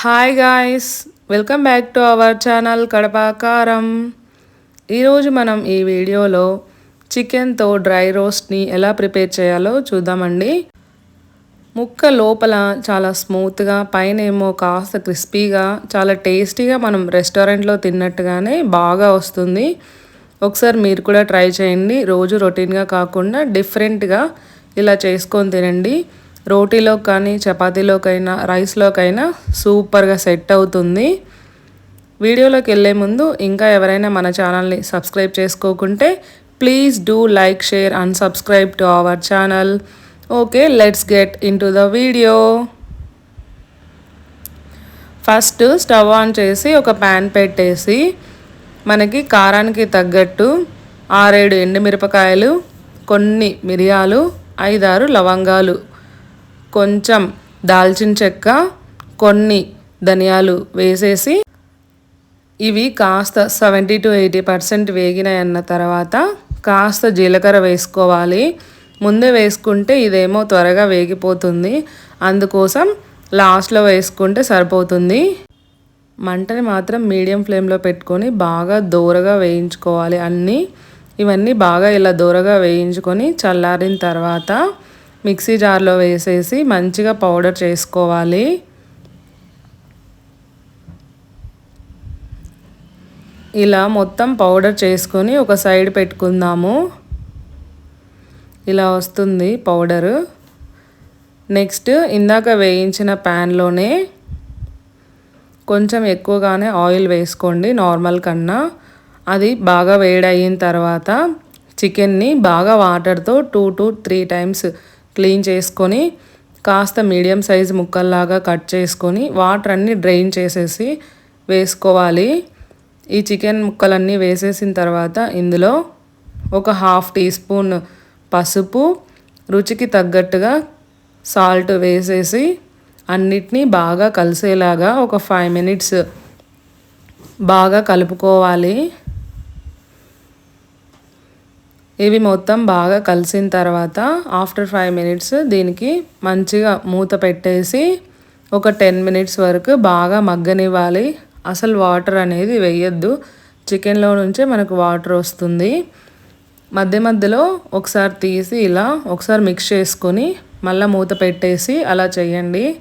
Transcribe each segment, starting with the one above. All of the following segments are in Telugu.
Hi guys welcome back to our channel కడపాకారం ఈరోజు మనం ఈ వీడియోలో చికెన్తో డ్రై రోస్ట్ని ఎలా ప్రిపేర్ చేయాలో చూద్దామండి. ముక్క లోపల చాలా స్మూత్గా పైన ఏమో కాస్త క్రిస్పీగా చాలా టేస్టీగా మనం రెస్టారెంట్లో తిన్నట్టుగానే బాగా వస్తుంది. ఒకసారి మీరు కూడా ట్రై చేయండి. రోజు రొటీన్గా కాకుండా డిఫరెంట్గా ఇలా చేసుకొని తినండి. రోటీలో కానీ చపాతీలోకైనా రైస్లోకైనా సూపర్గా సెట్ అవుతుంది. వీడియోలోకి వెళ్ళే ముందు ఇంకా ఎవరైనా మన ఛానల్ని subscribe చేసుకోకుంటే please do like share and subscribe to our channel. Okay let's get in the video. First stove on చేసి ఒక ప్యాన్ పెట్టేసి మనకి కారానికి తగ్గట్టు ఆరేడు ఎండుమిరపకాయలు కొన్ని మిరియాలు ఐదారు లవంగాలు కొంచెం దాల్చిన చెక్క కొన్ని ధనియాలు వేసేసి ఇవి కాస్త సెవెంటీ టు ఎయిటీ పర్సెంట్ వేగినాయన్న తర్వాత కాస్త జీలకర్ర వేసుకోవాలి. ముందే వేసుకుంటే ఇదేమో త్వరగా వేగిపోతుంది. అందుకోసం లాస్ట్లో వేసుకుంటే సరిపోతుంది. మంటని మాత్రం మీడియం ఫ్లేమ్లో పెట్టుకొని బాగా దూరగా వేయించుకోవాలి అన్నీ. ఇవన్నీ బాగా ఇలా దూరగా వేయించుకొని చల్లారిన తర్వాత మిక్సీ జార్లో వేసేసి మంచిగా పౌడర్ చేసుకోవాలి. ఇలా మొత్తం పౌడర్ చేసుకొని ఒక సైడ్ పెట్టుకుందాము. ఇలా వస్తుంది పౌడరు. నెక్స్ట్ ఇందాక వేయించిన ప్యాన్లోనే కొంచెం ఎక్కువగానే ఆయిల్ వేసుకోండి నార్మల్ కన్నా. అది బాగా వేడయిన తర్వాత చికెన్ని బాగా వాటర్తో two to three times clean చేసుకొని కాస్త మీడియం సైజ్ ముక్కల్లాగా కట్ చేసుకొని వాటర్ అన్నీ డ్రైన్ చేసేసి వేసుకోవాలి. ఈ చికెన్ ముక్కలన్నీ వేసేసిన తర్వాత ఇందులో ఒక హాఫ్ టీ స్పూన్ పసుపు రుచికి తగ్గట్టుగా సాల్ట్ వేసేసి అన్నిటినీ బాగా కలిసేలాగా ఒక ఫైవ్ మినిట్స్ బాగా కలుపుకోవాలి. ఇవి మొత్తం బాగా కలిసిన తర్వాత ఆఫ్టర్ ఫైవ్ మినిట్స్ దీనికి మంచిగా మూత పెట్టేసి ఒక టెన్ మినిట్స్ వరకు బాగా మగ్గనివ్వాలి. అసలు వాటర్ అనేది వేయద్దు. చికెన్లో నుంచే మనకు వాటర్ వస్తుంది. మధ్య మధ్యలో ఒకసారి తీసి ఇలా ఒకసారి మిక్స్ చేసుకొని మళ్ళీ మూత పెట్టేసి అలా చేయండి.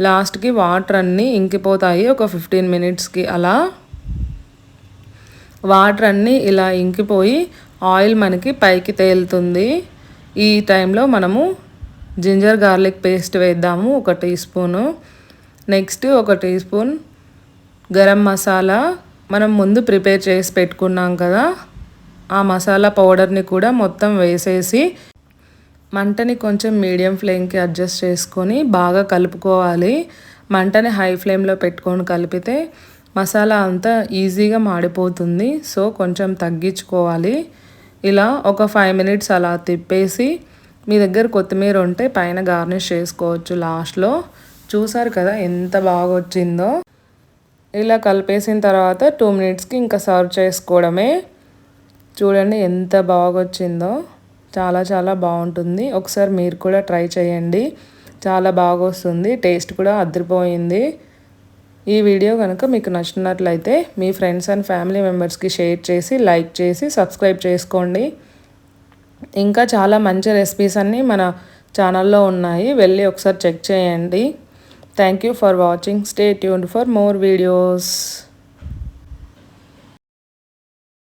లాస్ట్కి వాటర్ అన్నీ ఇంకిపోతాయి. ఒక ఫిఫ్టీన్ మినిట్స్కి అలా. వాటర్ అన్నీ ఇలా ఇంకిపోయి ఆయిల్ మనకి పైకి తేలుతుంది. ఈ టైంలో మనము జింజర్ గార్లిక్ పేస్ట్ వేద్దాము ఒక టీ స్పూను. నెక్స్ట్ ఒక టీ స్పూన్ గరం మసాలా. మనం ముందు ప్రిపేర్ చేసి పెట్టుకున్నాం కదా ఆ మసాలా పౌడర్ని కూడా మొత్తం వేసేసి మంటని కొంచెం మీడియం ఫ్లేమ్కి అడ్జస్ట్ చేసుకొని బాగా కలుపుకోవాలి. మంటని హై ఫ్లేమ్లో పెట్టుకొని కలిపితే మసాలా అంతా ఈజీగా మాడిపోతుంది. సో కొంచెం తగ్గించుకోవాలి. ఇలా ఒక ఫైవ్ మినిట్స్ అలా తిప్పేసి మీ దగ్గర కొత్తిమీర ఉంటే పైన గార్నిష్ చేసుకోవచ్చు లాస్ట్లో చూసారు కదా ఎంత బాగా వచ్చిందో. ఇలా కలిపేసిన తర్వాత టూ మినిట్స్కి ఇంకా సర్వ్ చేసుకోవడమే. చూడండి ఎంత బాగా వచ్చిందో. చాలా చాలా బాగుంటుంది. ఒకసారి మీరు కూడా ట్రై చేయండి. చాలా బాగా వస్తుంది. టేస్ట్ కూడా అదిరిపోయింది. ఈ వీడియో కనుక మీకు నచ్చినట్లయితే మీ ఫ్రెండ్స్ అండ్ ఫ్యామిలీ మెంబర్స్కి షేర్ చేసి లైక్ చేసి సబ్స్క్రైబ్ చేసుకోండి. ఇంకా చాలా మంచి రెసిపీస్ అన్నీ మన ఛానల్లో ఉన్నాయి. వెళ్ళి ఒకసారి చెక్ చేయండి. Thank you for watching. Stay tune for more videos.